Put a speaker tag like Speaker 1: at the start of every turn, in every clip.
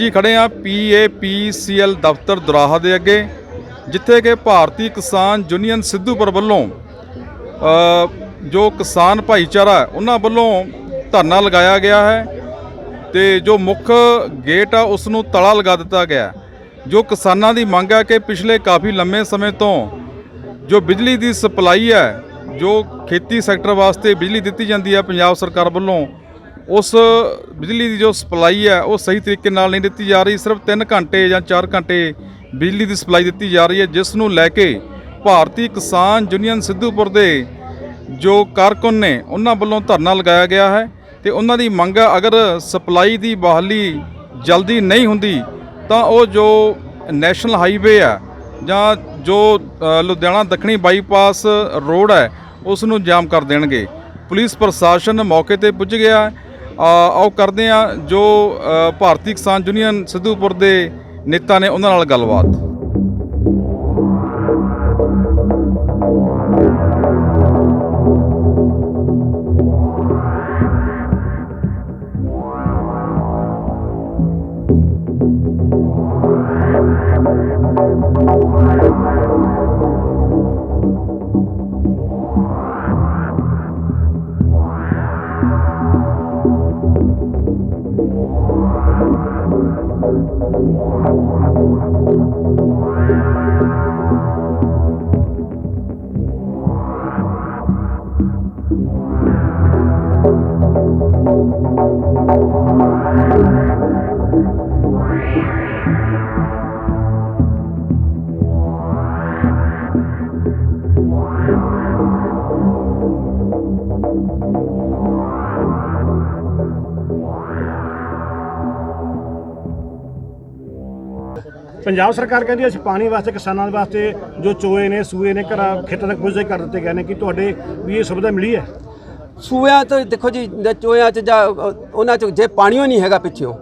Speaker 1: ਜੀ ਖੜੇ ਆ ਪੀਏਪੀਸੀਐਲ ਦਫ਼ਤਰ ਦੁਰਾਹਾ ਦੇ ਅੱਗੇ, ਜਿੱਥੇ ਕਿ ਭਾਰਤੀ ਕਿਸਾਨ ਯੂਨੀਅਨ ਸਿੱਧੂਪੁਰ ਵੱਲੋਂ ਜੋ ਕਿਸਾਨ ਭਾਈਚਾਰਾ ਉਹਨਾਂ ਵੱਲੋਂ ਧਰਨਾ ਲਗਾਇਆ ਗਿਆ ਹੈ ਤੇ ਜੋ ਮੁੱਖ ਗੇਟ ਆ ਉਸ ਨੂੰ ਤਲਾ ਲਗਾ ਦਿੱਤਾ ਗਿਆ ਜੋ ਕਿਸਾਨਾਂ ਦੀ ਮੰਗ ਹੈ ਕਿ ਪਿਛਲੇ ਕਾਫੀ ਲੰਮੇ ਸਮੇਂ ਤੋਂ ਜੋ ਬਿਜਲੀ ਦੀ ਸਪਲਾਈ ਹੈ, ਜੋ ਖੇਤੀ ਸੈਕਟਰ ਵਾਸਤੇ ਬਿਜਲੀ ਦਿੱਤੀ ਜਾਂਦੀ ਹੈ, ਪੰਜਾਬ ਸਰਕਾਰ ਵੱਲੋਂ ਉਸ ਬਿਜਲੀ ਦੀ ਜੋ ਸਪਲਾਈ ਹੈ, ਉਹ ਸਹੀ ਤਰੀਕੇ ਨਾਲ ਨਹੀਂ ਦਿੱਤੀ ਜਾ ਰਹੀ ਸਿਰਫ 3 ਘੰਟੇ ਜਾਂ 4 ਘੰਟੇ ਬਿਜਲੀ ਦੀ ਸਪਲਾਈ ਦਿੱਤੀ ਜਾ ਰਹੀ ਹੈ, ਜਿਸ ਨੂੰ ਲੈ ਕੇ ਭਾਰਤੀ ਕਿਸਾਨ ਯੂਨੀਅਨ ਸਿੱਧੂਪੁਰ ਦੇ ਜੋ ਕਾਰਕੁਨ ਨੇ, ਉਹਨਾਂ ਵੱਲੋਂ ਧਰਨਾ ਲਗਾਇਆ ਗਿਆ ਹੈ ਤੇ ਉਹਨਾਂ ਦੀ ਮੰਗ ਹੈ, ਅਗਰ ਸਪਲਾਈ ਦੀ ਬਹਾਲੀ ਜਲਦੀ ਨਹੀਂ ਹੁੰਦੀ, ਤਾਂ ਉਹ ਜੋ ਨੈਸ਼ਨਲ ਹਾਈਵੇ ਹੈ ਜਾਂ ਜੋ ਲੁਧਿਆਣਾ ਦੱਖਣੀ ਬਾਈਪਾਸ ਰੋਡ ਹੈ, ਉਸ ਨੂੰ ਜਾਮ ਕਰ ਦੇਣਗੇ ਪੁਲਿਸ ਪ੍ਰਸ਼ਾਸਨ ਮੌਕੇ ਤੇ ਪੁੱਜ ਗਿਆ ਹੈ। ਅ, ਆਓ ਕਰਦੇ ਆ ਜੋ ਭਾਰਤੀ ਕਿਸਾਨ ਯੂਨੀਅਨ ਸਿੱਧੂਪੁਰ ਦੇ ਨੇਤਾ ਨੇ ਉਹਨਾਂ ਨਾਲ ਗੱਲਬਾਤ।
Speaker 2: ਪੰਜਾਬ ਸਰਕਾਰ ਕਹਿੰਦੀ ਅਸੀਂ ਪਾਣੀ ਵਾਸਤੇ, ਕਿਸਾਨਾਂ ਦੇ ਵਾਸਤੇ ਜੋ ਚੋਏ ਨੇ, ਸੂਏ ਨੇ, ਘਰਾਂ, ਖੇਤਾਂ ਤੱਕ ਪੁੱਜੇ ਕਰ ਦਿੱਤੇ ਗਏ ਨੇ। ਕਿ ਤੁਹਾਡੇ ਵੀ ਇਹ ਸੁਵਿਧਾ ਮਿਲੀ ਹੈ?
Speaker 3: ਸੂਇਆਂ ਤੋਂ ਦੇਖੋ ਜੀ, ਜ- ਚੋਇਆਂ 'ਚ ਜਾਂ, ਉਹਨਾਂ 'ਚ ਜੇ ਪਾਣੀਓ ਨਹੀਂ ਹੈਗਾ ਪਿੱਛੋਂ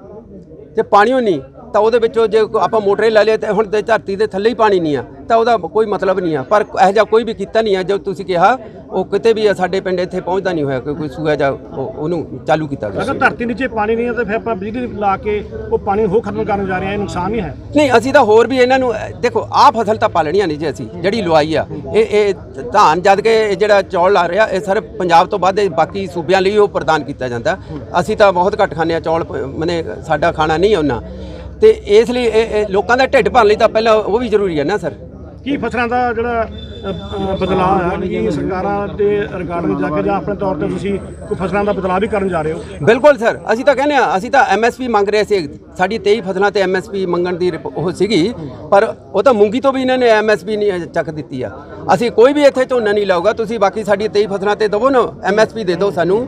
Speaker 3: ਜੇ ਪਾਣੀਓ ਨਹੀਂ ਤਾਂ ਉਹਦੇ ਵਿੱਚੋਂ ਜੇ ਆਪਾਂ ਮੋਟਰੇ ਲੈ ਲਏ ਤੇ ਹੁਣ ਤੇ ਧਰਤੀ ਦੇ ਥੱਲੇ ਹੀ ਪਾਣੀ ਨਹੀਂ ਆ ਤਾਂ ਉਹਦਾ ਕੋਈ ਮਤਲਬ ਨਹੀਂ ਆ। ਪਰ ਇਹੋ ਜਿਹਾ ਕੋਈ ਵੀ ਕੀਤਾ ਨਹੀਂ ਆ ਜੋ ਤੁਸੀਂ ਕਿਹਾ ਉਹ ਕਿਤੇ ਵੀ ਸਾਡੇ ਪਿੰਡ ਇੱਥੇ ਪਹੁੰਚਦਾ ਨਹੀਂ ਹੋਇਆ ਕੋਈ ਸੂਆ ਜਾਂ ਉਹ- ਉਹਨੂੰ ਚਾਲੂ ਕੀਤਾ ਗਿਆ
Speaker 2: ਅਗਰ ਧਰਤੀ ਨੀਚੇ ਪਾਣੀ ਨਹੀਂ ਹੈ ਤਾਂ ਫਿਰ ਆਪਾਂ ਬਿਜਲੀ ਲਾ ਕੇ ਉਹ ਪਾਣੀ ਹੋ ਖਤਮ ਕਰਨ ਜਾ ਰਹੇ ਹਾਂ ਇਹ ਨੁਕਸਾਨ ਨਹੀਂ ਹੈ?
Speaker 3: ਨਹੀਂ ਅਸੀਂ ਤਾਂ ਹੋਰ ਵੀ ਇਹਨਾਂ ਨੂੰ ਦੇਖੋ ਆਹ ਫਸਲ ਤਾਂ ਪਾਲਣੀਆਂ ਨਹੀਂ ਜੀ ਅਸੀਂ ਜਿਹੜੀ ਲਵਾਈ ਆ। ਇਹ ਇਹ ਧਾਨ ਜਦ ਕਿ ਜਿਹੜਾ ਚੌਲ ਲਾ ਰਿਹਾ ਇਹ ਸਰ ਪੰਜਾਬ ਤੋਂ ਬਾਅਦ ਇਹ ਬਾਕੀ ਸੂਬਿਆਂ ਲਈ ਉਹ ਪ੍ਰਦਾਨ ਕੀਤਾ ਜਾਂਦਾ। ਅਸੀਂ ਤਾਂ ਬਹੁਤ ਘੱਟ ਖਾਂਦੇ ਆ ਚੌਲ ਮਨੇ ਸਾਡਾ ਖਾਣਾ ਨਹੀਂ ਉਹਨਾਂ। ਤੇ ਇਸ ਲਈ ਇਹ ਇਹ ਲੋਕਾਂ ਦਾ ਢਿੱਡ ਭਰਨ ਲਈ ਤਾਂ ਪਹਿਲਾਂ ਉਹ ਵੀ ਜ਼ਰੂਰੀ ਹੈ ਨਾ ਸਰ?
Speaker 2: ਕੀ ਫਸਲਾਂ ਦਾ ਜਿਹੜਾ ਅ, ਅ, ਬਦਲਾਅ ਹੈ? ਕਿ ਸਰਕਾਰਾਂ ਦੇ ਰਿਗਾਰਡਿੰਗ ਜਾ ਕੇ ਜਾਂ ਆਪਣੇ ਤੌਰ ਤੇ ਤੁਸੀਂ ਕੋਈ ਫਸਲਾਂ ਦਾ ਬਦਲਾਅ ਵੀ ਕਰਨ ਜਾ ਰਹੇ ਹੋ?
Speaker 3: ਬਿਲਕੁਲ ਸਰ। ਅਸੀਂ ਤਾਂ ਕਹਿੰਦੇ ਆ ਅਸੀਂ ਤਾਂ ਐਮਐਸਪੀ ਮੰਗ ਰਹੇ ਸੀ। ਸਾਡੀ 23 ਫਸਲਾਂ ਤੇ ਐਮਐਸਪੀ ਮੰਗਣ ਦੀ ਰਿਪ- ਉਹ ਸੀਗੀ। ਪਰ ਉਹ ਤਾਂ ਮੂੰਗੀ ਤੋਂ ਵੀ ਇਹਨਾਂ ਨੇ ਐਮਐਸਪੀ ਨਹੀਂ ਚੱਕ ਦਿੱਤੀ ਆ। ਅਸੀਂ ਕੋਈ ਵੀ ਇੱਥੇ ਝੋਨਾ ਨਹੀਂ ਲਾਊਗਾ। ਤੁਸੀਂ ਬਾਕੀ ਸਾਡੀ 23 ਫਸਲਾਂ ਤੇ ਦਵੋ ਨਾ ਐਮਐਸਪੀ ਦੇ ਦਿਓ ਸਾਨੂੰ।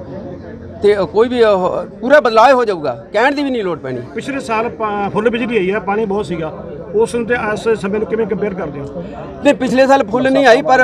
Speaker 3: ਤੇ ਕੋਈ ਵੀ ਉਹ ਪੂਰਾ ਬਦਲਾਅ ਹੋ ਜਾਊਗਾ, ਕਹਿਣ ਦੀ ਵੀ ਨਹੀਂ ਲੋੜ ਪੈਣੀ।
Speaker 2: ਪਿਛਲੇ ਸਾਲ ਪਾ- ਫੁੱਲ ਬਿਜਲੀ ਆਈ ਹੈ, ਪਾਣੀ ਬਹੁਤ ਸੀਗਾ। ਉਸ ਨੂੰ ਤੇ ਇਸ ਸਮੇਂ ਨੂੰ ਕਿਵੇਂ ਕੰਪੇਅਰ ਕਰਦੇ ਹੋ?
Speaker 3: ਨਹੀਂ ਪਿਛਲੇ ਸਾਲ ਫੁੱਲ ਨਹੀਂ ਆਈ ਪਰ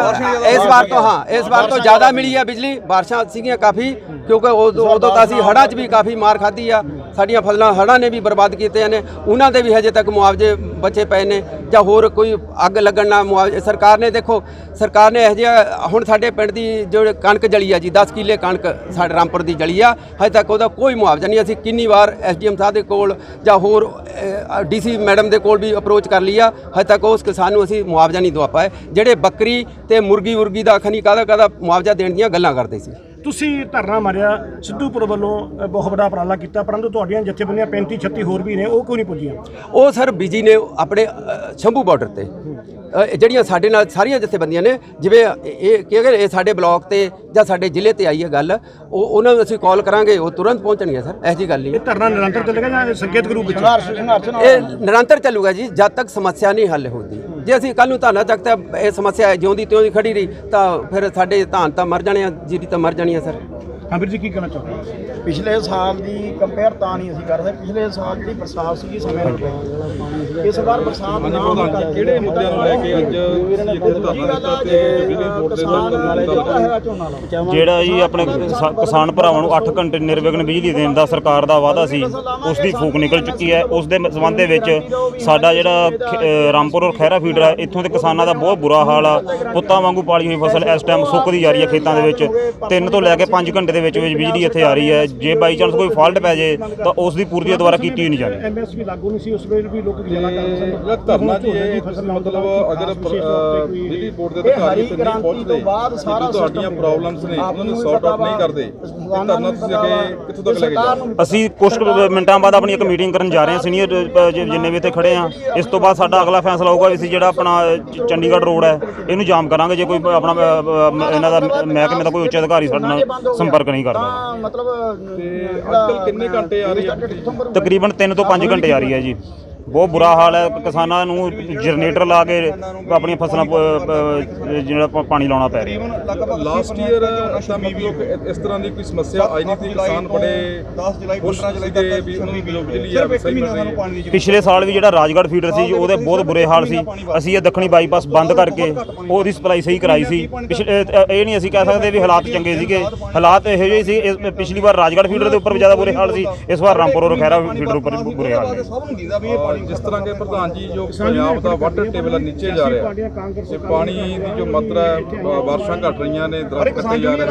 Speaker 3: ਇਸ ਵਾਰ ਤੋਂ ਹਾਂ ਇਸ ਵਾਰ ਤੋਂ ਜ਼ਿਆਦਾ ਮਿਲੀ ਆ ਬਿਜਲੀ ਬਾਰਿਸ਼ਾਂ ਸੀਗੀਆਂ ਕਾਫੀ ਕਿਉਂਕਿ ਉਦੋਂ ਤਾਂ ਅਸੀਂ ਹੜ੍ਹਾਂ 'ਚ ਵੀ ਕਾਫੀ ਮਾਰ ਖਾਧੀ ਆ। ਸਾਡੀਆਂ ਫਸਲਾਂ ਹੜ੍ਹਾਂ ਨੇ ਵੀ ਬਰਬਾਦ ਕੀਤੀਆਂ ਨੇ। ਉਹਨਾਂ ਦੇ ਵੀ ਹਜੇ ਤੱਕ ਮੁਆਵਜ਼ੇ ਬਚੇ ਪਏ ਨੇ। ਜਾਂ ਹੋਰ ਕੋਈ ਅੱਗ ਲੱਗਣ ਨਾਲ ਮੁਆਵਜ਼ੇ ਸਰਕਾਰ ਨੇ ਦੇਖੋ ਸਰਕਾਰ ਨੇ ਇਹ ਜਿਹਾ ਹੁਣ ਸਾਡੇ ਪਿੰਡ ਦੀ ਜੋ ਕਣਕ ਜਲੀ ਆ ਜੀ 10 ਕਿੱਲੇ ਕਣਕ ਸਾਡੇ ਰਾਮਪੁਰ ਦੀ ਜਲੀ ਆ। ਹਜੇ ਤੱਕ ਉਹਦਾ ਕੋਈ ਮੁਆਵਜ਼ਾ ਨਹੀਂ। ਅਸੀਂ ਕਿੰਨੀ ਵਾਰ ਐਸਡੀਐਮ ਸਾਹਿਬ ਦੇ ਕੋਲ ਜਾਂ ਹੋਰ ਡੀਸੀ ਮੈਡਮ ਦੇ ਕੋਲ ਵੀ ਅਪਰੋਚ ਕਰ ਲਈ ਆ, ਹਜੇ ਤੱਕ ਉਸ ਕਿਸਾਨ ਨੂੰ ਅਸੀਂ ਮੁਆਵਜ਼ਾ ਨਹੀਂ ਦਵਾ ਪਾਏ। ਜਿਹੜੇ ਬੱਕਰੀ ਤੇ ਮੁਰਗੀ ਮੁਰਗੀ ਦਾ ਖਨੀ ਕਾਹਦਾ ਕਾਹਦਾ ਮੁਆਵਜ਼ਾ ਦੇਣ ਦੀਆਂ ਗੱਲਾਂ ਕਰਦੇ ਸੀ।
Speaker 2: ਤੁਸੀਂ ਧਰਨਾ ਮਾਰਿਆ ਸਿੱਧੂਪੁਰ ਵੱਲੋਂ ਬਹੁਤ ਵੱਡਾ ਉਪਰਾਲਾ ਕੀਤਾ ਪਰੰਤੂ ਤੁਹਾਡੀਆਂ ਜਥੇਬੰਦੀਆਂ 35 36 ਹੋਰ ਵੀ ਨੇ ਉਹ ਕਿਉਂ ਨਹੀਂ ਪੁੱਜੀਆਂ?
Speaker 3: ਉਹ ਸਰ ਬਿਜ਼ੀ ਨੇ ਆਪਣੇ ਸ਼ੰਭੂ ਬਾਰਡਰ ਤੇ। ਜਿਹੜੀਆਂ ਸਾਡੇ ਨਾਲ ਸਾਰੀਆਂ ਜਥੇਬੰਦੀਆਂ ਨੇ ਜਿਵੇਂ ਇਹ ਕਿ ਅਗਰ ਇਹ ਸਾਡੇ ਬਲਾਕ ਤੇ ਜਾਂ ਸਾਡੇ ਜ਼ਿਲ੍ਹੇ ਤੇ ਆਈ ਹੈ ਗੱਲ ਉਹ ਉਹਨਾਂ ਨੂੰ ਅਸੀਂ ਕਾਲ ਕਰਾਂਗੇ ਉਹ ਤੁਰੰਤ ਪਹੁੰਚਣਗੇ ਸਰ ਇਹੋ ਜੀ ਗੱਲ ਨਹੀਂ।
Speaker 2: ਇਹ ਧਰਨਾ ਨਿਰੰਤਰ ਚੱਲੇਗਾ ਜਾਂ ਇਹ ਸੰਕੇਤਕ ਰੂਪ ਵਿੱਚ
Speaker 3: ਇਹ ਨਿਰੰਤਰ ਚੱਲੂਗਾ ਜੀ ਜਦ ਤੱਕ ਸਮੱਸਿਆ ਨਹੀਂ ਹੱਲ ਹੁੰਦੀ। ਜੇ ਅਸੀਂ ਕੱਲ ਨੂੰ ਧਾਨਾ ਚੱਕਤਾ ਇਹ ਸਮੱਸਿਆ ਜਿਉਂਦੀ ਤਿਉਂ ਖੜੀ ਰਹੀ ਤਾਂ ਫਿਰ ਸਾਡੇ ਧਾਨ ਤਾਂ ਮਰ ਜਾਣੇ ਆ ਜੀਰੀ ਤਾਂ ਮਰ ਜਾਣੀ ਆ ਸਰ?
Speaker 2: ਹਾਂ ਵੀਰ ਜੀ ਕੀ ਕਹਿਣਾ ਚਾਹੁੰਦੇ ਹੋ?
Speaker 4: ਪਿਛਲੇ ਸਾਲ ਦੀ ਕੰਪੇਅਰ ਤਾਂ ਨਹੀਂ ਅਸੀਂ ਕਰਦੇ ਪਿਛਲੇ ਸਾਲ ਜਿਹੜੀ ਬਰਸਾਤ ਸੀਗੀ ਸਮੇਂ ਨਾਲ ਪਈ। ਇਸ ਵਾਰ ਬਰਸਾਤ ਨਾ ਹੋਣ ਕਰਕੇ
Speaker 1: ਕਿਹੜੇ ਮੁੱਦਿਆਂ ਨੂੰ ਲੈ ਕੇ ਅੱਜ ਇੱਥੇ ਧਰਨਾ ਦਿੱਤਾ ਤੇ ਬਿਜਲੀ ਬੋਰਡ ਦੇ ਨਾਲ
Speaker 4: ਜਿਹੜਾ ਹੈਗਾ ਝੋਨਾ ਲਾਓ।
Speaker 5: ਜਿਹੜਾ ਜੀ ਆਪਣੇ ਕਿਸਾ- ਕਿਸਾਨ ਭਰਾਵਾਂ ਨੂੰ 8 ਘੰਟੇ ਨਿਰਵਿਘਨ ਬਿਜਲੀ ਦੇਣ ਦਾ ਸਰਕਾਰ ਦਾ ਵਾਅਦਾ ਸੀ ਉਸ ਦੀ ਫੂਕ ਨਿਕਲ ਚੁੱਕੀ ਹੈ। ਉਸ ਦੇ ਸੰਬੰਧ ਦੇ ਵਿੱਚ ਸਾਡਾ ਜਿਹੜਾ ਖ- ਅ, ਰਾਮਪੁਰ ਔਰ ਖਹਿਰਾ ਫੀਡਰ ਹੈ ਇੱਥੋਂ ਦੇ ਕਿਸਾਨਾਂ ਦਾ ਬਹੁਤ ਬੁਰਾ ਹਾਲ ਆ। ਪੁੱਤਾਂ ਵਾਂਗੂ ਪਾਲੀ ਹੋਈ ਫਸਲ ਇਸ ਟਾਈਮ ਸੁੱਕਦੀ ਜਾ ਰਹੀ ਹੈ ਖੇਤਾਂ ਦੇ ਵਿੱਚ। 3 ਤੋਂ ਲੈ ਕੇ 5 ਘੰਟੇ ਦੇ ਵਿੱਚ ਵਿੱਚ ਬਿਜਲੀ ਇੱਥੇ ਆ ਰਹੀ ਹੈ। ਜੇ ਬਾਈ ਚਾਂਸ ਕੋਈ ਫਾਲਟ ਪੈ ਜੇ ਤਾਂ ਉਸ ਦੀ ਪੂਰਤੀ ਦੁਬਾਰਾ ਕੀਤੀ ਨਹੀਂ ਜਾਂਦੀ
Speaker 2: ਐਮਐਸਪੀ ਲਾਗੂ ਨਹੀਂ ਸੀ ਉਸ ਵੇਲੇ ਵੀ ਲੋਕ ਗਿਲਾ ਕਰਦੇ ਸਨ।
Speaker 1: ਜਿਹੜਾ ਧਰਨਾ ਜੀ ਮਤਲਬ ਅਗਰ ਬਿਜਲੀ ਬੋਰਡ ਦੇ ਅਧਿਕਾਰੀ ਤੇ ਨਹੀਂ ਪਹੁੰਚਦੇ
Speaker 4: ਬਾਅਦ ਸਾਰਾ
Speaker 1: ਜੋ ਤੁਹਾਡੀਆਂ ਪ੍ਰੋਬਲਮਸ ਨੇ ਉਹਨਾਂ ਨੂੰ ਸੌਰਟ ਆਊਟ ਨਹੀਂ ਕਰਦੇ। ਇਹ ਧਰਨਾ ਤੁਸੀਂ ਅੱਗੇ ਕਿੱਥੋਂ ਤੱਕ ਲੈ ਕੇ ਜਾਓਗੇ?
Speaker 5: ਅਸੀਂ ਕੁਝ ਮਿੰਟਾਂ ਬਾਅਦ ਆਪਣੀ ਇੱਕ ਮੀਟਿੰਗ ਕਰਨ ਜਾ ਰਹੇ ਹਾਂ। ਸੀਨੀਅਰ ਜਿੰਨੇ ਵੀ ਇੱਥੇ ਖੜੇ ਆ ਇਸ ਤੋਂ ਬਾਅਦ ਸਾਡਾ ਅਗਲਾ ਫੈਸਲਾ ਹੋਊਗਾ ਵੀ ਅਸੀਂ ਜਿਹੜਾ ਆਪਣਾ ਚੰਡੀਗੜ੍ਹ ਰੋਡ ਹੈ ਇਹਨੂੰ ਜਾਮ ਕਰਾਂਗੇ। ਜੇ ਕੋਈ ਆਪਣਾ ਇਹਨਾਂ ਦਾ ਮਹਿਕਮੇ ਦਾ ਕੋਈ ਉੱਚ ਅਧਿਕਾਰੀ ਸਾਡੇ ਨਾਲ ਸੰਪਰਕ ਨਹੀਂ ਕਰਦਾ।
Speaker 4: ਤਾਂ ਮਤਲਬ
Speaker 1: ਤੇ ਅੱਜ ਕੱਲ ਕਿੰਨੇ ਘੰਟੇ ਆ ਰਹੀ ਹੈ?
Speaker 5: ਤਕਰੀਬਨ 3 ਤੋਂ 5 ਘੰਟੇ ਆ ਰਹੀ ਹੈ ਜੀ। ਬਹੁਤ ਬੁਰਾ ਹਾਲ ਹੈ। ਕਿਸਾਨਾਂ ਨੂੰ ਜਨਰੇਟਰ ਲਾ ਕੇ ਆਪਣੀਆਂ ਫਸਲਾਂ ਜਿਹੜਾ ਪਾਣੀ ਲਾਉਣਾ ਪੈ ਰਿਹਾ।
Speaker 1: ਲਾਸਟ ਈਅਰ ਇਸ ਤਰ੍ਹਾਂ ਦੀ ਕੋਈ ਸਮੱਸਿਆ ਆਈ ਨਹੀਂ ਸੀ। ਕਿਸਾਨ ਬੜੇ 10 ਜੁਲਾਈ 15 ਜੁਲਾਈ ਤੱਕ ਵੀ ਉਹਨਾਂ ਨੂੰ ਬਿਜਲੀ ਆ ਸਹੀ ਹੈ
Speaker 5: ਪਿਛਲੇ ਸਾਲ ਵੀ ਜਿਹੜਾ ਰਾਜਗੜ੍ਹ ਫੀਡਰ ਸੀ ਉਹਦੇ ਬਹੁਤ ਬੁਰੇ ਹਾਲ ਸੀ। ਅਸੀਂ ਇਹ ਦੱਖਣੀ ਬਾਈਪਾਸ ਬੰਦ ਕਰਕੇ ਉਹਦੀ ਸਪਲਾਈ ਸਹੀ ਕਰਾਈ ਸੀ। ਇਹ ਨਹੀਂ ਅਸੀਂ ਕਹਿ ਸਕਦੇ ਵੀ ਹਾਲਾਤ ਚੰਗੇ ਸੀਗੇ। ਹਾਲਾਤ ਇਹੋ ਜਿਹੇ ਸੀ। ਪਿਛਲੀ ਵਾਰ ਰਾਜਗੜ੍ਹ ਫੀਡਰ ਦੇ ਉੱਪਰ ਵੀ ਜ਼ਿਆਦਾ ਬੁਰੇ ਹਾਲ ਸੀ। ਇਸ ਵਾਰ ਰਾਮਪੁਰ ਔਰ ਖੈਰਾ ਫੀਡਰ ਉੱਪਰ ਬੁਰੇ ਹਾਲ ਨੇ।
Speaker 1: ਜਿਸ ਤਰ੍ਹਾਂ ਕਿ ਪ੍ਰਧਾਨ ਜੀ ਜੋ ਪੰਜਾਬ ਦਾ ਵਾਟਰ ਟੇਬਲ ਨੀਚੇ ਜਾ ਰਿਹਾ। ਤੇ ਪਾਣੀ ਦੀ ਜੋ ਮਾਤਰਾ ਬਾਰਿਸ਼ਾਂ ਘਟ ਰਹੀਆਂ ਨੇ ਦਰਖਤ ਕੱਟੇ ਜਾ ਰਹੇ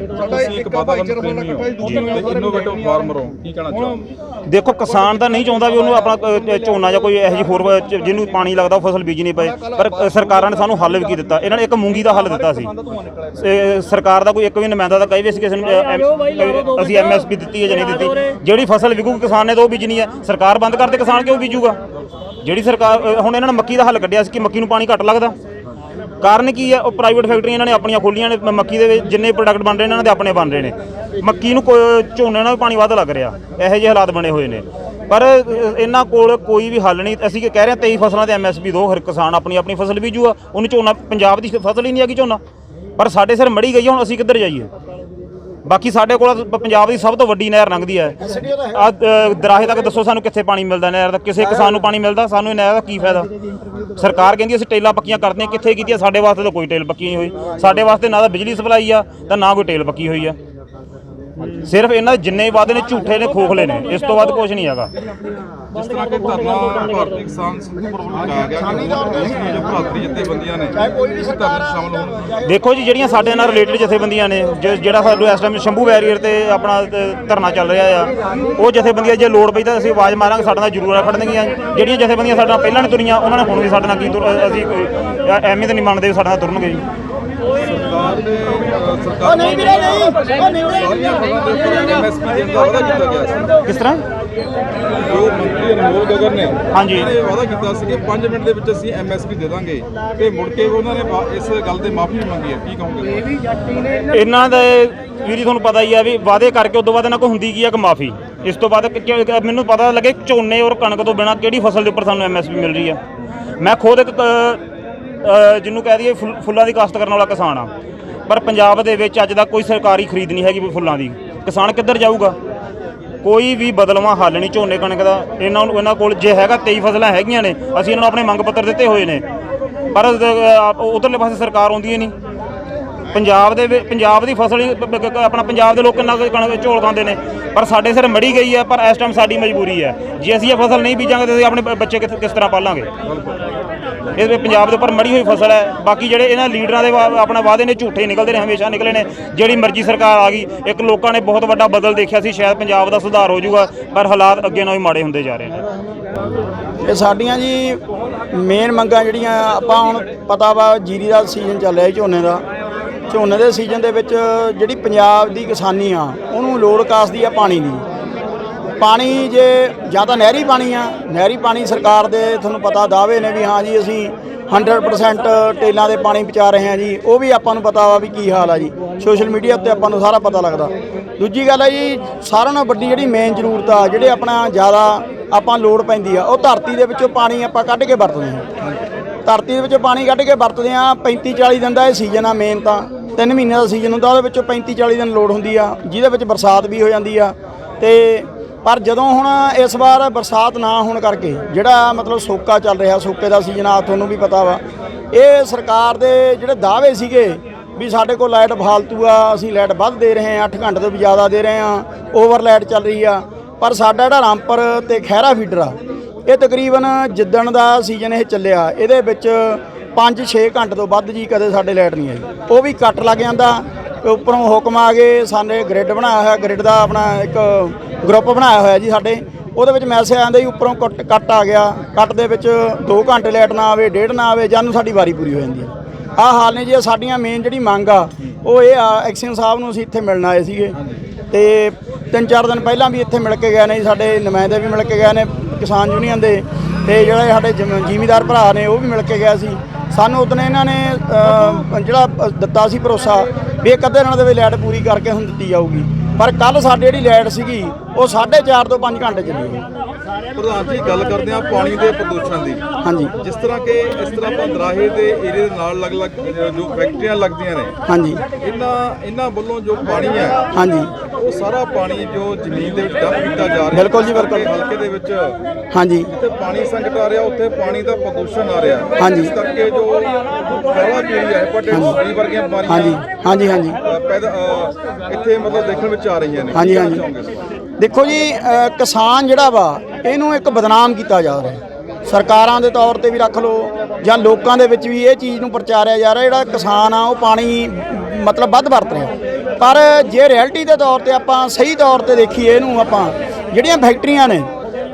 Speaker 1: ਨੇ। ਤੁਸੀਂ ਇੱਕ ਵਾਤਾਵਰਨ ਪ੍ਰੇਮੀ ਹੋ। ਤੇ ਇਨੋਵੇਟਿਵ ਫਾਰਮਰ ਹੋ। ਕੀ ਕਹਿਣਾ ਚਾਹੋਗੇ?
Speaker 5: ਦੇਖੋ ਕਿਸਾਨ ਤਾਂ ਨਹੀਂ ਚਾਹੁੰਦਾ ਵੀ ਉਹਨੂੰ ਆਪਣਾ ਝੋਨਾ ਜਾਂ ਕੋਈ ਇਹੋ ਜਿਹੀ ਹੋਰ ਜਿਹਨੂੰ ਪਾਣੀ ਲੱਗਦਾ ਉਹ ਫਸਲ ਬੀਜਣੀ ਪਏ ਪਰ ਸਰਕਾਰਾਂ ਨੇ ਸਾਨੂੰ ਹੱਲ ਵੀ ਕੀ ਦਿੱਤਾ? ਇਹਨਾਂ ਨੇ ਇੱਕ ਮੂੰਗੀ ਦਾ ਹੱਲ ਦਿੱਤਾ ਸੀ। ਸਰਕਾਰ ਦਾ ਕੋਈ ਇੱਕ ਵੀ ਨੁਮਾਇੰਦਾ ਤਾਂ ਕਹੀ ਵੀ ਸੀ ਕਿਸੇ ਨੂੰ ਅਸੀਂ ਐਮਐਸਪੀ ਦਿੱਤੀ ਹੈ ਜਾਂ ਨਹੀਂ ਦਿੱਤੀ। ਜਿਹੜੀ ਫਸਲ ਵਿਕੂ ਕਿਸਾਨ ਨੇ ਤਾਂ ਉਹ ਬੀਜਣੀ ਹੈ। ਸਰਕਾਰ ਬੰਦ ਕਰਦੇ ਕਿਸਾਨ ਕਿਉਂ ਬੀਜੂਗਾ? ਜਿਹੜੀ ਸਰਕਾਰ ਅ, ਹੁਣ ਇਹਨਾਂ ਨੇ ਮੱਕੀ ਦਾ ਹੱਲ ਕੱਢਿਆ ਸੀ ਕਿ ਮੱਕੀ ਨੂੰ ਪਾਣੀ ਘੱਟ ਲੱਗਦਾ। ਕਾਰਨ ਕੀ ਹੈ? ਉਹ ਪ੍ਰਾਈਵੇਟ ਫੈਕਟਰੀਆਂ ਇਹਨਾਂ ਨੇ ਆਪਣੀਆਂ ਖੋਲੀਆਂ ਨੇ ਮ- ਮੱਕੀ ਦੇ ਵਿੱਚ ਜਿੰਨੇ ਪ੍ਰੋਡਕਟ ਬਣ ਰਹੇ ਨੇ ਇਹਨਾਂ ਦੇ ਆਪਣੇ ਬਣ ਰਹੇ ਨੇ। ਮੱਕੀ ਨੂੰ ਕੋਈ ਝੋਨੇ ਨਾਲ ਵੀ ਪਾਣੀ ਵੱਧ ਲੱਗ ਰਿਹਾ। ਇਹੋ ਜਿਹੇ ਹਾਲਾਤ ਬਣੇ ਹੋਏ ਨੇ। ਪਰ ਅ, ਇਹਨਾਂ ਕੋਲ ਕੋਈ ਵੀ ਹੱਲ ਨਹੀਂ। ਅਸੀਂ ਕੀ ਕਹਿ ਰਹੇ ਹਾਂ 23 ਫਸਲਾਂ ਤੇ ਐਮਐਸਪੀ ਦੋ ਹਰ ਕਿਸਾਨ ਆਪਣੀ ਆਪਣੀ ਫਸਲ ਬੀਜੂਗਾ। ਉਹਨੂੰ ਝੋਨਾ ਪੰਜਾਬ ਦੀ ਫਸਲ ਹੀ ਨਹੀਂ ਹੈਗੀ ਝੋਨਾ। ਪਰ ਸਾਡੇ ਸਿਰ ਮੜੀ ਗਈ ਹੈ, ਹੁਣ ਅਸੀਂ ਕਿੱਧਰ ਜਾਈਏ? ਬਾਕੀ ਸਾਡੇ ਕੋਲ ਪੰਜਾਬ ਦੀ ਸਭ ਤੋਂ ਵੱਡੀ ਨਹਿਰ ਲੰਘਦੀ ਹੈ। ਆ ਦਰਾਹੇ ਤੱਕ ਦੱਸੋ ਸਾਨੂੰ ਕਿੱਥੇ ਪਾਣੀ ਮਿਲਦਾ ਨਹਿਰ ਦਾ? ਕਿਸੇ ਕਿਸਾਨ ਨੂੰ ਪਾਣੀ ਮਿਲਦਾ? ਸਾਨੂੰ ਇਹ ਨਹਿਰ ਦਾ ਕੀ ਫਾਇਦਾ? ਸਰਕਾਰ ਕਹਿੰਦੀ ਅਸੀਂ ਟੇਲਾਂ ਪੱਕੀਆਂ ਕਰਦੇ ਹਾਂ। ਕਿੱਥੇ ਕੀਤੀਆਂ? ਸਾਡੇ ਵਾਸਤੇ ਤਾਂ ਕੋਈ ਟੇਲ ਪੱਕੀ ਨਹੀਂ ਹੋਈ। ਸਾਡੇ ਵਾਸਤੇ ਨਾ ਤਾਂ ਬਿਜਲੀ ਸਪਲਾਈ ਆ, ਤਾਂ ਨਾ ਕੋਈ ਟੇਲ ਪੱਕੀ ਹੋਈ ਆ। ਸਿਰਫ ਇਹਨਾਂ ਦੇ ਜਿੰਨੇ ਵਾਅਦੇ ਨੇ ਝੂਠੇ ਨੇ ਖੋਖਲੇ ਨੇ। ਇਸ ਤੋਂ ਵੱਧ ਕੁਝ ਨਹੀਂ ਹੈਗਾ।
Speaker 1: ਜਿਸ ਤਰ੍ਹਾਂ ਕਿ ਧਰਨਾ ਭਾਰਤੀ ਕਿਸਾਨ ਸੰਘ ਵੱਲੋਂ ਲਗਾਇਆ ਗਿਆ ਕਿ ਦੀਆਂ ਜੋ ਭਰਾਤਰੀ ਜਥੇਬੰਦੀਆਂ ਨੇ ਕੋਈ ਵੀ ਧਰਨੇ 'ਚ ਸ਼ਾਮਲ ਹੋਣ।
Speaker 5: ਦੇਖੋ ਜੀ ਜਿਹੜੀਆਂ ਸਾਡੇ ਨਾਲ ਰਿਲੇਟਡ ਜਥੇਬੰਦੀਆਂ ਨੇ ਜਿ- ਜਿਹੜਾ ਸਾਨੂੰ ਇਸ ਟਾਈਮ ਸ਼ੰਭੂ ਬੈਰੀਅਰ ਤੇ ਆਪਣਾ ਤੇ ਧਰਨਾ ਚੱਲ ਰਿਹਾ ਆ ਉਹ ਜਥੇਬੰਦੀਆਂ ਜੇ ਲੋੜ ਪਈ ਤਾਂ ਅਸੀਂ ਆਵਾਜ਼ ਮਾਰਾਂਗੇ ਸਾਡੇ ਨਾਲ ਜ਼ਰੂਰ ਖੜਨਗੀਆਂ। ਜਿਹੜੀਆਂ ਜਥੇਬੰਦੀਆਂ ਸਾਡੇ ਨਾਲ ਪਹਿਲਾਂ ਨਹੀਂ ਤੁਰੀਆਂ ਉਹਨਾਂ ਨੇ ਹੁਣ ਵੀ ਸਾਡੇ ਨਾਲ ਕੀ ਤੁਰ- ਅਸੀਂ ਕੋਈ ਐਵੇਂ ਤਾਂ ਨਹੀਂ ਮੰਨਦੇ ਵੀ ਸਾਡੇ ਨਾਲ ਤੁਰਨਗੇ ਜੀ।
Speaker 1: ਸਰਕਾਰ ਨੇ ਅ, ਸਰਕਾਰ ਨਹੀਂ ਵੀਰੇ ਨਹੀਂ। ਉਹ ਨਹੀਂ ਸਾਰੀਆਂ ਫਸਲਾਂ ਦੇ ਉੱਪਰ ਐਮਐਸਪੀ ਦੇਣ ਦਾ ਵਾਅਦਾ ਕੀਤਾ ਗਿਆ ਸੀ
Speaker 5: ਕਿਸ ਤਰ੍ਹਾਂ?
Speaker 1: ਜੋ ਮੰਤਰੀ ਅਨਮੋਲ ਗਗਨ ਨੇ
Speaker 5: ਹਾਂਜੀ।
Speaker 1: ਉਹਨਾਂ ਵਾਅਦਾ ਕੀਤਾ ਸੀ ਕਿ 5 ਮਿੰਟ ਦੇ ਵਿੱਚ ਅਸੀਂ ਐਮਐਸਪੀ ਦੇ ਦਾਂਗੇ। ਤੇ ਮੁੜ ਕੇ ਉਹਨਾਂ ਨੇ ਵਾ- ਇਸ ਗੱਲ ਤੇ ਮਾਫੀ ਮੰਗੀ ਹੈ। ਕੀ ਕਹੋਗੇ?
Speaker 5: ਇਹਨਾਂ ਦੇ ਵੀਰੀ ਤੁਹਾਨੂੰ ਪਤਾ ਹੀ ਆ ਵੀ ਵਾਅਦੇ ਕਰਕੇ ਉਦੋਂ ਬਾਅਦ ਇਹਨਾਂ ਕੋ ਹੁੰਦੀ ਕੀ ਆ ਕਿ ਮਾਫੀ। ਇਸ ਤੋਂ ਬਾਅਦ ਮੈਨੂੰ ਪਤਾ ਲੱਗੇ ਝੋਨੇ ਔਰ ਕਣਕ ਤੋਂ ਬਿਨਾ ਕਿਹੜੀ ਫਸਲ ਦੇ ਉੱਪਰ ਸਾਨੂੰ ਐਮਐਸਪੀ ਮਿਲ ਰਹੀ ਆ। ਮੈਂ ਖੁਦ ਇੱਕ ਜਿਹਨੂੰ ਕਹਿ ਦਈਏ ਫੁੱਲ- ਫੁੱਲਾਂ ਦੀ ਕਾਸ਼ਤ ਕਰਨ ਵਾਲਾ ਕਿਸਾਨ ਆ। ਪਰ ਪੰਜਾਬ ਦੇ ਵਿੱਚ ਅੱਜ ਦਾ ਕੋਈ ਸਰਕਾਰੀ ਖਰੀਦ ਨਹੀਂ ਹੈਗੀ ਵੀ ਫੁੱਲਾਂ ਦੀ। ਕਿਸਾਨ ਕਿੱਧਰ ਜਾਊਗਾ? ਕੋਈ ਵੀ ਬਦਲਵਾਂ ਹੱਲ ਨਹੀਂ ਝੋਨੇ ਕਣਕ ਦਾ। ਇਹਨਾਂ ਨੂੰ ਇਹਨਾਂ ਕੋਲ ਜੇ ਹੈਗਾ 23 ਫਸਲਾਂ ਹੈਗੀਆਂ ਨੇ, ਅਸੀਂ ਇਹਨਾਂ ਨੂੰ ਆਪਣੇ ਮੰਗ ਪੱਤਰ ਦਿੱਤੇ ਹੋਏ ਨੇ। ਪਰ ਉਧਰਲੇ ਪਾਸੇ ਸਰਕਾਰ ਆਉਂਦੀ ਹੀ ਨਹੀਂ। ਪੰਜਾਬ ਦੇ ਵਿੱਚ- ਪੰਜਾਬ ਦੀ ਫਸਲ ਹੀ ਪ- ਪ- ਆਪਣਾ ਪੰਜਾਬ ਦੇ ਲੋਕ ਕਿੰਨਾ ਕੁ ਕਣਕ ਝੋਲ ਖਾਂਦੇ ਨੇ। ਪਰ ਸਾਡੇ ਸਿਰ ਮੜੀ ਗਈ ਹੈ ਪਰ ਇਸ ਟਾਈਮ ਸਾਡੀ ਮਜਬੂਰੀ ਹੈ। ਜੇ ਅਸੀਂ ਇਹ ਫਸਲ ਨਹੀਂ ਬੀਜਾਂਗੇ ਤਾਂ ਅਸੀਂ ਆਪਣੇ ਬ- ਬੱਚੇ ਕਿਸ ਕਿਸ ਤਰ੍ਹਾਂ ਪਾਲਾਂਗੇ? ਇਹ ਵੀ ਪੰਜਾਬ ਦੇ ਉੱਪਰ ਮੜੀ ਹੋਈ ਫਸਲ ਹੈ। ਬਾਕੀ ਜਿਹੜੇ ਇਹਨਾਂ ਲੀਡਰਾਂ ਦੇ ਵਾ- ਆਪਣਾ ਵਾਅਦੇ ਨੇ ਝੂਠੇ ਹੀ ਨਿਕਲਦੇ ਨੇ ਹਮੇਸ਼ਾ ਨਿਕਲੇ ਨੇ। ਜਿਹੜੀ ਮਰਜ਼ੀ ਸਰਕਾਰ ਆ ਗਈ ਇੱਕ ਲੋਕਾਂ ਨੇ ਬਹੁਤ ਵੱਡਾ ਬਦਲ ਦੇਖਿਆ ਸੀ ਸ਼ਾਇਦ ਪੰਜਾਬ ਦਾ ਸੁਧਾਰ ਹੋ ਜਾਊਗਾ ਪਰ ਹਾਲਾਤ ਅੱਗੇ ਨਾਲੋਂ ਵੀ ਮਾੜੇ ਹੁੰਦੇ ਜਾ ਰਹੇ ਨੇ।
Speaker 4: ਇਹ ਸਾਡੀਆਂ ਜੀ ਮੇਨ ਮੰਗਾਂ ਜਿਹੜੀਆਂ ਆਪਾਂ ਹੁਣ ਪਤਾ ਵਾ ਜੀਰੀ ਦਾ ਸੀਜ਼ਨ ਚੱਲ ਰਿਹਾ ਜੀ ਝੋਨੇ ਦਾ। ਝੋਨੇ ਦੇ ਸੀਜ਼ਨ ਦੇ ਵਿੱਚ ਜਿਹੜੀ ਪੰਜਾਬ ਦੀ ਕਿਸਾਨੀ ਆ, ਉਹਨੂੰ ਲੋੜ ਕਾਸਦੀ ਆ ਪਾਣੀ ਦੀ। ਪਾਣੀ ਜੇ ਜਾਂ ਤਾਂ ਨਹਿਰੀ ਪਾਣੀ ਆ, ਨਹਿਰੀ ਪਾਣੀ ਸਰਕਾਰ ਦੇ ਤੁਹਾਨੂੰ ਪਤਾ ਦਾਅਵੇ ਨੇ ਵੀ ਹਾਂ ਜੀ, ਅਸੀਂ 100% ਟੇਲਾਂ ਦੇ ਪਾਣੀ ਪਹੁੰਚਾ ਰਹੇ ਹਾਂ ਜੀ, ਉਹ ਵੀ ਆਪਾਂ ਨੂੰ ਪਤਾ ਵਾ ਵੀ ਕੀ ਹਾਲ ਆ ਜੀ। ਸੋਸ਼ਲ ਮੀਡੀਆ ਉੱਤੇ ਆਪਾਂ ਨੂੰ ਸਾਰਾ ਪਤਾ ਲੱਗਦਾ। ਦੂਜੀ ਗੱਲ ਹੈ ਜੀ, ਸਾਰਿਆਂ ਨਾਲੋਂ ਵੱਡੀ ਜਿਹੜੀ ਮੇਨ ਜ਼ਰੂਰਤ ਆ, ਜਿਹੜੇ ਆਪਣਾ ਜ਼ਿਆਦਾ ਆਪਾਂ ਲੋੜ ਪੈਂਦੀ ਆ, ਉਹ ਧਰਤੀ ਦੇ ਵਿੱਚੋਂ ਪਾਣੀ ਆਪਾਂ ਕੱਢ ਕੇ ਵਰਤਦੇ ਹਾਂ। ਧਰਤੀ ਦੇ ਵਿੱਚੋਂ ਪਾਣੀ ਕੱਢ ਕੇ ਵਰਤਦੇ ਆ 35 40 ਦਿਨ ਦਾ ਇਹ ਸੀਜ਼ਨ ਆ ਮੇਨ ਤਾਂ। 3 ਮਹੀਨਿਆਂ ਦਾ ਸੀਜ਼ਨ ਹੁੰਦਾ, ਉਹਦੇ ਵਿੱਚੋਂ 35 40 ਦਿਨ ਲੋੜ ਹੁੰਦੀ ਆ, ਜਿਹਦੇ ਵਿੱਚ ਬਰਸਾਤ ਵੀ ਹੋ ਜਾਂਦੀ ਆ। ਤੇ ਪਰ ਜਦੋਂ ਹੁਣ ਇਸ ਵਾਰ ਬਰਸਾਤ ਨਾ ਹੋਣ ਕਰਕੇ, ਜਿਹੜਾ ਮਤਲਬ ਸੋਕਾ ਚੱਲ ਰਿਹਾ, ਸੋਕੇ ਦਾ ਸੀਜ਼ਨ ਆ, ਤੁਹਾਨੂੰ ਵੀ ਪਤਾ ਵਾ, ਇਹ ਸਰਕਾਰ ਦੇ ਜਿਹੜੇ ਦਾਅਵੇ ਸੀਗੇ ਵੀ ਸਾਡੇ ਕੋਲ ਲਾਈਟ ਫਾਲਤੂ ਆ, ਅਸੀਂ ਲਾਈਟ ਵੱਧ ਦੇ ਰਹੇ ਹਾਂ 8 ਘੰਟੇ ਤੋਂ ਵੀ ਜ਼ਿਆਦਾ ਦੇ ਰਹੇ ਹਾਂ ਓਵਰ ਲਾਈਟ ਚੱਲ ਰਹੀ ਆ। ਪਰ ਸਾਡਾ ਜਿਹੜਾ ਰਾਮਪੁਰ ਤੇ ਖਹਿਰਾ ਫੀਡਰ ਆ, ਇਹ ਤਕਰੀਬਨ ਜਿੱਦਣ ਦਾ ਸੀਜ਼ਨ ਇਹ ਚੱਲਿਆ, ਇਹਦੇ ਵਿੱਚ 5-6 ਘੰਟੇ ਤੋਂ ਵੱਧ ਜੀ ਕਦੇ ਸਾਡੇ ਲਾਈਟ ਨਹੀਂ ਆਈ। ਉਹ ਵੀ ਕੱਟ ਲੱਗ ਜਾਂਦਾ, ਤੇ ਉੱਪਰੋਂ ਹੁਕਮ ਆ ਗਏ ਸਾਡੇ ਗ੍ਰਿਡ ਬਣਾਇਆ ਹੋਇਆ ਗ੍ਰਿਡ ਦਾ ਆਪਣਾ ਇੱਕ ਗਰੁੱਪ ਬਣਾਇਆ ਹੋਇਆ ਜੀ ਸਾਡੇ। ਉਹਦੇ ਵਿੱਚ ਮੈਸੇਜ ਆਉਂਦਾ ਜੀ, ਉੱਪਰੋਂ ਕੱਟ ਕੱਟ ਆ ਗਿਆ। ਕੱਟ ਦੇ ਵਿੱਚ 2 ਘੰਟੇ ਲੇਟ ਨਾ ਆਵੇ, ਡੇਢ ਨਾ ਆਵੇ ਜਾਨੂੰ ਸਾਡੀ ਵਾਰੀ ਪੂਰੀ ਹੋ ਜਾਂਦੀ ਹੈ ਆਹ ਹਾਲ ਨੇ ਜੀ ਸਾਡੀਆਂ ਮੇਨ ਜਿਹੜੀ ਮੰਗ ਆ, ਉਹ ਇਹ ਆ, ਐਕਸ਼ਨ ਸਾਹਿਬ ਨੂੰ ਅਸੀਂ ਇੱਥੇ ਮਿਲਣ ਆਏ ਸੀਗੇ। ਤੇ ਤਿੰਨ ਚਾਰ ਦਿਨ ਪਹਿਲਾਂ ਵੀ ਇੱਥੇ ਮਿਲ ਕੇ ਗਏ ਨੇ ਜੀ, ਸਾਡੇ ਨੁਮਾਇੰਦੇ ਵੀ ਮਿਲ ਕੇ ਗਏ ਨੇ, ਕਿਸਾਨ ਯੂਨੀਅਨ ਦੇ। ਤੇ ਜਿਹੜੇ ਸਾਡੇ ਜ਼ਿਮੀਂਦਾਰ ਭਰਾ ਨੇ, ਉਹ ਵੀ ਮਿਲ ਕੇ ਗਿਆ ਸੀ। ਸਾਨੂੰ ਉਦੋਂ ਇਹਨਾਂ ਨੇ ਜਿਹੜਾ ਦਿੱਤਾ ਸੀ ਭਰੋਸਾ ਵੀ ਇੱਕ ਅੱਧੇ ਦਿਨ ਦੇ ਵਿੱਚ ਲਾਈਟ ਪੂਰੀ ਕਰਕੇ ਹੁਣ ਦਿੱਤੀ ਜਾਊਗੀ। ਪਰ ਕੱਲ ਸਾਡੇ ਜਿਹੜੀ ਲਾਈਟ ਸੀਗੀ, ਉਹ 4.5 ਤੋਂ 5 ਘੰਟੇ ਚੱਲੀ ਗਈ।
Speaker 1: ਪ੍ਰਧਾਨ ਜੀ ਗੱਲ ਕਰਦੇ ਆ ਪਾਣੀ ਦੇ ਪ੍ਰਦੂਸ਼ਣ ਦੀ।
Speaker 4: ਹਾਂਜੀ।
Speaker 1: ਜਿਸ ਤਰ੍ਹਾਂ ਕਿ ਇਸ ਤਰ੍ਹਾਂ ਪੰਦਰਾਹੇ ਦੇ ਏਰੀਏ ਦੇ ਨਾਲ ਅਲੱਗ-ਅਲੱਗ ਜੋ ਫੈਕਟਰੀਆਂ ਲੱਗਦੀਆਂ ਨੇ।
Speaker 4: ਹਾਂਜੀ।
Speaker 1: ਇਹਨਾਂ ਇਹਨਾਂ ਵੱਲੋਂ ਜੋ ਪਾਣੀ ਹੈ
Speaker 4: ਹਾਂਜੀ।
Speaker 1: ਉਹ ਸਾਰਾ ਪਾਣੀ ਜੋ ਜ਼ਮੀਨ ਦੇ ਵਿੱਚ ਡੰਪ ਕੀਤਾ ਜਾ ਰਿਹਾ।
Speaker 4: ਬਿਲਕੁਲ ਜੀ, ਬਿਲਕੁਲ।
Speaker 1: ਹਲਕੇ ਦੇ ਵਿੱਚ
Speaker 4: ਹਾਂਜੀ।
Speaker 1: ਜਿੱਥੇ ਪਾਣੀ ਸੰਕਟ ਆ ਰਿਹਾ ਉੱਥੇ ਪਾਣੀ ਦਾ ਪ੍ਰਦੂਸ਼ਣ ਆ ਰਿਹਾ।
Speaker 4: ਹਾਂਜੀ।
Speaker 1: ਇਸ ਕਰਕੇ ਜੋ ਫੈਲਾ ਪੀੜੀ ਹੈ ਹੈਪਾਟਾਈਟਸ ਬੀ ਵਰਗੀਆਂ ਬਿਮਾਰੀਆਂ
Speaker 4: ਹਾਂਜੀ। ਹਾਂਜੀ ਹਾਂਜੀ।
Speaker 1: ਇੱਥੇ ਮਤਲਬ ਦੇਖਣ ਵਿੱਚ ਆ ਰਹੀਆਂ ਨੇ।
Speaker 4: ਹਾਂਜੀ ਹਾਂਜੀ? ਦੇਖੋ ਜੀ ਕਿਸਾਨ ਜਿਹੜਾ ਵਾ ਇਹਨੂੰ ਇੱਕ ਬਦਨਾਮ ਕੀਤਾ ਜਾ ਰਿਹਾ ਹੈ। ਸਰਕਾਰਾਂ ਦੇ ਤੌਰ ਤੇ ਵੀ ਰੱਖ ਲਓ, ਜਾਂ ਲੋਕਾਂ ਦੇ ਵਿੱਚ ਵੀ ਇਹ ਚੀਜ਼ ਨੂੰ ਪ੍ਰਚਾਰਿਆ ਜਾ ਰਿਹਾ, ਜਿਹੜਾ ਕਿਸਾਨ ਆ, ਉਹ ਪਾਣੀ ਮਤਲਬ ਵੱਧ ਵਰਤ ਰਿਹਾ। ਪਰ ਜੇ ਰਿਐਲਿਟੀ ਦੇ ਤੌਰ ਤੇ ਆਪਾਂ ਸਹੀ ਤੌਰ ਤੇ ਦੇਖੀਏ ਇਹਨੂੰ ਆਪਾਂ, ਜਿਹੜੀਆਂ ਫੈਕਟਰੀਆਂ ਨੇ,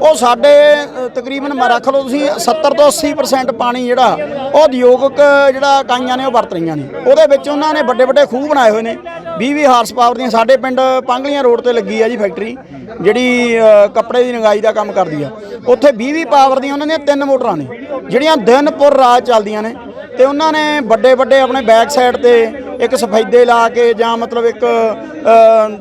Speaker 4: ਉਹ ਸਾਡੇ ਤਕਰੀਬਨ ਮ- ਰੱਖ ਲਓ ਤੁਸੀਂ 70 ਤੋਂ 80% ਪਾਣੀ ਜਿਹੜਾ, ਉਹ ਉਦਯੋਗਿਕ ਜਿਹੜਾ ਇਕਾਈਆਂ ਨੇ, ਉਹ ਵਰਤ ਰਹੀਆਂ ਨੇ। ਉਹਦੇ ਵਿੱਚ ਉਹਨਾਂ ਨੇ ਵੱਡੇ ਵੱਡੇ ਖੂਹ ਬਣਾਏ ਹੋਏ ਨੇ। 20 20 ਹਾਰਸ ਪਾਵਰ ਦੀਆਂ ਸਾਡੇ ਪਿੰਡ ਪਾਂਗਲੀਆਂ ਰੋਡ ਤੇ ਲੱਗੀ ਆ ਜੀ ਫੈਕਟਰੀ, ਜਿਹੜੀ ਕੱਪੜੇ ਦੀ ਨਗਾਈ ਦਾ ਕੰਮ ਕਰਦੀ ਆ। ਉੱਥੇ 20 20 ਪਾਵਰ ਦੀਆਂ ਉਹਨਾਂ ਦੀਆਂ ਤਿੰਨ ਮੋਟਰਾਂ ਨੇ, ਜਿਹੜੀਆਂ ਦਿਨ ਪੁਰ ਰਾਤ ਚੱਲਦੀਆਂ ਨੇ, ਤੇ ਉਹਨਾਂ ਨੇ ਵੱਡੇ ਵੱਡੇ ਆਪਣੇ ਬੈਕ ਸਾਈਡ ਤੇ ਇੱਕ ਸਫੈਦੇ ਲਾ ਕੇ ਜਾਂ ਮਤਲਬ ਇੱਕ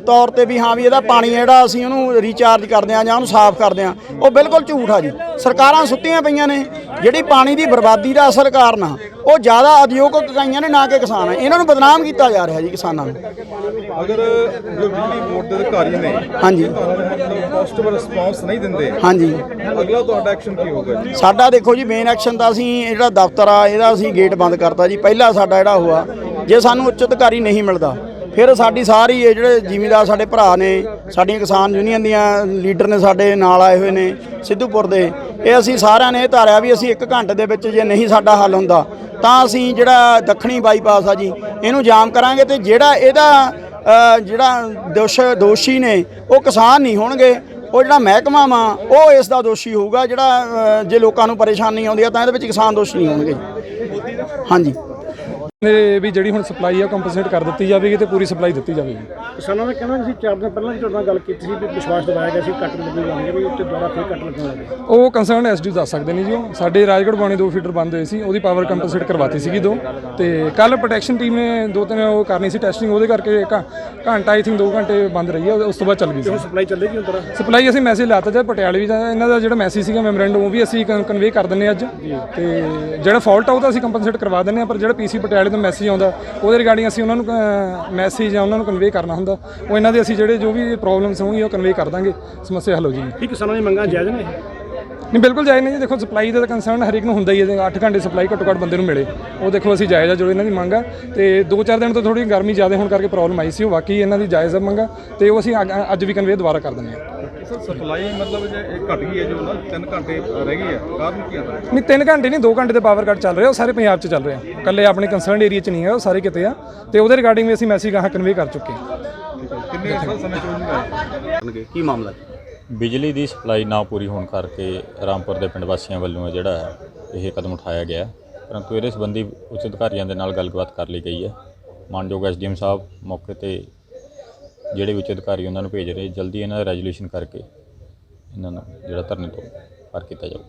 Speaker 4: ਤੌਰ ਤੇ ਵੀ ਹਾਂ ਵੀ ਇਹਦਾ ਪਾਣੀ ਜਿਹੜਾ ਅਸੀਂ ਉਹਨੂੰ ਰੀਚਾਰਜ ਕਰਦੇ ਆ ਜਾਂ ਉਹਨੂੰ ਸਾਫ਼ ਕਰਦੇ ਆ ਉਹ ਬਿਲਕੁਲ ਝੂਠ ਆ ਜੀ। ਸਰਕਾਰਾਂ ਸੁੱਤੀਆਂ ਪਈਆਂ ਨੇ ਜਿਹੜੀ ਪਾਣੀ ਦੀ ਬਰਬਾਦੀ ਦਾ ਅਸਲ ਕਾਰਨ ਆ ਉਹ ਜ਼ਿਆਦਾ ਉਦਯੋਗਿਕ ਇਕਾਈਆਂ ਨੇ ਨਾ ਕਿ ਕਿਸਾਨ ਆ। ਇਹਨਾਂ ਨੂੰ ਬਦਨਾਮ ਕੀਤਾ ਜਾ ਰਿਹਾ ਜੀ ਕਿਸਾਨਾਂ ਨੂੰ।
Speaker 1: ਅਗਰ ਜੋ ਬਿਜਲੀ ਬੋਰਡ ਦੇ ਅਧਿਕਾਰੀ ਨੇ
Speaker 4: ਹਾਂਜੀ।
Speaker 1: ਪੋਜ਼ਿਟਿਵ ਰਿਸਪਾਂਸ ਨਹੀਂ ਦਿੰਦੇ
Speaker 4: ਹਾਂਜੀ।
Speaker 1: ਅਗਲਾ ਤੁਹਾਡਾ ਐਕਸ਼ਨ ਕੀ ਹੋਊਗਾ ਜੀ?
Speaker 4: ਸਾਡਾ ਦੇਖੋ ਜੀ ਮੇਨ ਐਕਸ਼ਨ ਤਾਂ ਅਸੀਂ ਜਿਹੜਾ ਦਫ਼ਤਰ ਆ ਇਹਦਾ ਅਸੀਂ ਗੇਟ ਬੰਦ ਕਰਤਾ ਜੀ। ਪਹਿਲਾ ਸਾਡਾ ਜਿਹੜਾ ਹੋਆ ਜੇ ਸਾਨੂੰ ਉੱਚ ਅਧਿਕਾਰੀ ਨਹੀਂ ਮਿਲਦਾ, ਫਿਰ ਸਾਡੀ ਸਾਰੀ ਇਹ ਜਿਹੜੇ ਜ਼ਿਮੀਂਦਾਰ ਸਾਡੇ ਭਰਾ ਨੇ, ਸਾਡੀਆਂ ਕਿਸਾਨ ਯੂਨੀਅਨ ਦੀਆਂ ਲੀਡਰ ਨੇ ਸਾਡੇ ਨਾਲ ਆਏ ਹੋਏ ਨੇ, ਸਿੱਧੂਪੁਰ ਦੇ, ਇਹ ਅਸੀਂ ਸਾਰਿਆਂ ਨੇ ਇਹ ਧਾਰਿਆ ਵੀ ਅਸੀਂ 1 ਘੰਟੇ ਦੇ ਵਿੱਚ ਜੇ ਨਹੀਂ ਸਾਡਾ ਹੱਲ ਹੁੰਦਾ, ਤਾਂ ਅਸੀਂ ਜਿਹੜਾ ਦੱਖਣੀ ਬਾਈਪਾਸ ਆ ਜੀ, ਇਹਨੂੰ ਜਾਮ ਕਰਾਂਗੇ ਤੇ ਜਿਹੜਾ ਇਹਦਾ ਜਿਹੜਾ ਦੋਸ਼, ਦੋਸ਼ੀ ਨੇ, ਉਹ ਕਿਸਾਨ ਨਹੀਂ ਹੋਣਗੇ, ਉਹ ਜਿਹੜਾ ਮਹਿਕਮਾ ਵਾ, ਉਹ ਇਸ ਦਾ ਦੋਸ਼ੀ ਹੋਊਗਾ, ਜਿਹੜਾ ਜੇ ਲੋਕਾਂ ਨੂੰ ਪਰੇਸ਼ਾਨੀ ਆਉਂਦੀ ਆ, ਤਾਂ ਇਹਦੇ ਵਿੱਚ ਕਿਸਾਨ ਦੋਸ਼ੀ ਨਹੀਂ ਹੋਣਗੇ। ਹਾਂਜੀ।
Speaker 6: ਨੇ ਵੀ ਜਿਹੜੀ ਹੁਣ ਸਪਲਾਈ ਆ ਕੰਪਨਸੇਟ ਕਰ ਦਿੱਤੀ ਜਾਵੇਗੀ ਤੇ ਪੂਰੀ ਸਪਲਾਈ ਦਿੱਤੀ ਜਾਵੇਗੀ।
Speaker 2: ਕਿਸਾਨਾਂ ਦਾ ਕਹਿਣਾ ਸੀ ਚਾਰ ਦਿਨ ਪਹਿਲਾਂ ਵੀ ਤੁਹਾਡੇ ਨਾਲ ਗੱਲ ਕੀਤੀ ਸੀ ਵੀ ਵਿਸ਼ਵਾਸ ਦਿਵਾਇਆ ਗਿਆ ਸੀ ਕੱਟ ਲੱਗਣ ਜਾਣਗੇ ਵੀ ਉੱਤੇ ਦੁਬਾਰਾ ਫੇਰ ਕੱਟ ਲੱਗਣ ਲੱਗੇ
Speaker 6: ਉਹ ਕੰਸਰਨ ਐਸਡੀ ਦੱਸ ਸਕਦੇ ਨੇ ਜੀ ਉਹ। ਸਾਡੇ ਰਾਜਗੜ੍ਹ ਬਾਣੇ ਦੋ ਫੀਡਰ ਬੰਦ ਹੋਏ ਸੀ ਉਹਦੀ ਪਾਵਰ ਕੰਪਨਸੇਟ ਕਰਵਾਤੀ ਸੀਗੀ ਦੋ। ਤੇ ਕੱਲ ਪ੍ਰੋਟੈਕਸ਼ਨ ਟੀਮ ਨੇ ਦੋ ਤਿੰਨ ਉਹ ਕਰਨੀ ਸੀ ਟੈਸਟਿੰਗ ਉਹਦੇ ਕਰਕੇ ਘੰਟਾ ਆਈ ਥਿੰਕ 2 ਘੰਟੇ ਬੰਦ ਰਹੀ ਹੈ ਉਸ ਤੋਂ ਬਾਅਦ ਚੱਲ ਗਈ ਸੀ।
Speaker 2: ਸਪਲਾਈ ਚੱਲੇਗੀ ਹੁਣ ਤਰ੍ਹਾਂ?
Speaker 6: ਸਪਲਾਈ ਅਸੀਂ ਮੈਸੇਜ ਲਾਤਾ ਜਦ ਪਟਿਆਲੇ ਵੀ ਜਾ- ਇਹਨਾਂ ਦਾ ਜਿਹੜਾ ਮੈਸੇਜ ਸੀਗਾ ਮੈਮੋਰੈਂਡਮ ਉਹ ਵੀ ਅਸੀਂ ਕਨਵੇ ਕਰ ਦਿੰਨੇ ਅੱਜ। ਤੇ ਜਿਹੜਾ ਫਾਲਟ ਆ ਉਹ ਤਾਂ ਅਸੀਂ ਕੰਪਨਸੇਟ ਕਰਵਾ ਦਿੰਨੇ ਆ ਪਰ ਜਿਹੜਾ ਪੀਸੀ ਪਟਿਆਲੇ ਤੋਂ ਮੈਸੇਜ ਆਉਂਦਾ ਉਹਦੇ ਰਿਗਾਰਡਿੰਗ ਅਸੀਂ ਉਹਨਾਂ ਨੂੰ ਮੈਸੇਜ ਆ ਉਹਨਾਂ ਨੂੰ ਕਨਵੇ ਕਰਨਾ ਹੁੰਦਾ ਉਹ ਇਹਨਾਂ ਦੇ ਅਸੀਂ ਜਿਹੜੇ ਜੋ ਵੀ ਪ੍ਰੋਬਲਮਸ ਹੋਣਗੀਆਂ ਉਹ ਕਨਵੇ ਕਰ ਦਾਂਗੇ। ਸਮੱਸਿਆ ਹੱਲ ਹੋ ਜਾਏਗੀ।
Speaker 2: ਕੀ ਕਿਸਾਨਾਂ ਦੀ ਮੰਗਾਂ ਜਾਇਜ਼ ਨੇ?
Speaker 6: ਨਹੀਂ ਬਿਲਕੁਲ ਜਾਇਜ਼ ਨਹੀਂ ਜੀ। ਦੇਖੋ ਸਪਲਾਈ ਦਾ ਕੰਸਰਨ ਹਰ ਇੱਕ ਨੂੰ ਹੁੰਦਾ ਹੀ ਹੈ 8 ਘੰਟੇ ਸਪਲਾਈ ਘੱਟੋ ਘੱਟ ਬੰਦੇ ਨੂੰ ਮਿਲੇ। ਉਹ ਦੇਖੋ ਅਸੀਂ ਜਾਇਜ਼ ਆ ਜੋ ਇਹਨਾਂ ਦੀ ਮੰਗ ਆ। ਤੇ 2-4 ਦਿਨ ਤੋਂ ਥੋੜੀ ਗਰਮੀ ਜ਼ਿਆਦਾ ਹੋਣ ਕਰਕੇ ਪ੍ਰੋਬਲਮ ਆਈ ਸੀ। ਉਹ ਵਾਕਈ ਇਹਨਾਂ ਦੀ ਜਾਇਜ਼ ਆ ਮੰਗਾ। ਤੇ ਉਹ ਅਸੀਂ ਅੱਜ ਵੀ ਕਨਵੇ ਦੁਬਾਰਾ ਕਰ ਦਿੰਦੇ ਹਾਂ।
Speaker 1: ਸਰ ਸਪਲਾਈ ਮਤਲਬ ਜੇ ਇਹ ਘਟ ਗਈ ਹੈ ਜੋ ਨਾ 3 ਘੰਟੇ ਰਹਿ ਗਈ ਹੈ ਕਾਰਨ ਕੀ ਹੈ
Speaker 6: ਨਹੀਂ 3 ਘੰਟੇ ਨਹੀਂ 2 ਘੰਟੇ ਦੇ ਪਾਵਰ ਕੱਟ ਚੱਲ ਰਿਹਾ ਉਹ ਸਾਰੇ ਪੰਜਾਬ 'ਚ ਚੱਲ ਰਿਹਾ। ਇਕੱਲੇ ਆਪਣੇ ਕੰਸਰਨਡ ਏਰੀਆ 'ਚ ਨਹੀਂ ਹੈ ਉਹ ਸਾਰੇ ਕਿਤੇ ਆ। ਤੇ ਉਹਦੇ ਰਿਗਾਰਡਿੰਗ ਵੀ ਅਸੀਂ ਮੈਸੇਜ ਗਾਹਾਂ ਕਨਵੇ ਕਰ ਚੁੱਕੇ ਹਾਂ।
Speaker 1: ਕਿੰਨੇ ਸਰ ਸਮੇਂ ਚ ਹੋਊਗਾ
Speaker 7: ਕੀ ਮਾਮਲਾ ਬਿਜਲੀ ਦੀ ਸਪਲਾਈ ਨਾ ਪੂਰੀ ਹੋਣ ਕਰਕੇ ਰਾਮਪੁਰ ਦੇ ਪਿੰਡ ਵਾਸੀਆਂ ਵੱਲੋਂ ਜਿਹੜਾ ਹੈ ਇਹ ਕਦਮ ਉਠਾਇਆ ਗਿਆ ਪਰੰਤੂ ਇਹਦੇ ਸੰਬੰਧੀ ਉੱਚ ਅਧਿਕਾਰੀਆਂ ਦੇ ਨਾਲ ਗੱਲਬਾਤ ਕਰ ਲਈ ਗਈ ਹੈ। ਮਾਨਯੋਗ ਐਸਡੀਐਮ ਸਾਹਿਬ ਮੌਕੇ ਤੇ ਜਿਹੜੇ ਵਿੱਚ ਅਧਿਕਾਰੀ ਉਹਨਾਂ ਨੂੰ ਭੇਜ ਰਹੇ, ਜਲਦੀ ਇਹਨਾਂ ਦਾ ਰੈਜੂਲੇਸ਼ਨ ਕਰਕੇ ਇਹਨਾਂ ਨੂੰ ਜਿਹੜਾ ਧਰਨੇ ਤੋਂ ਪਾਰ ਕੀਤਾ ਜਾਊ।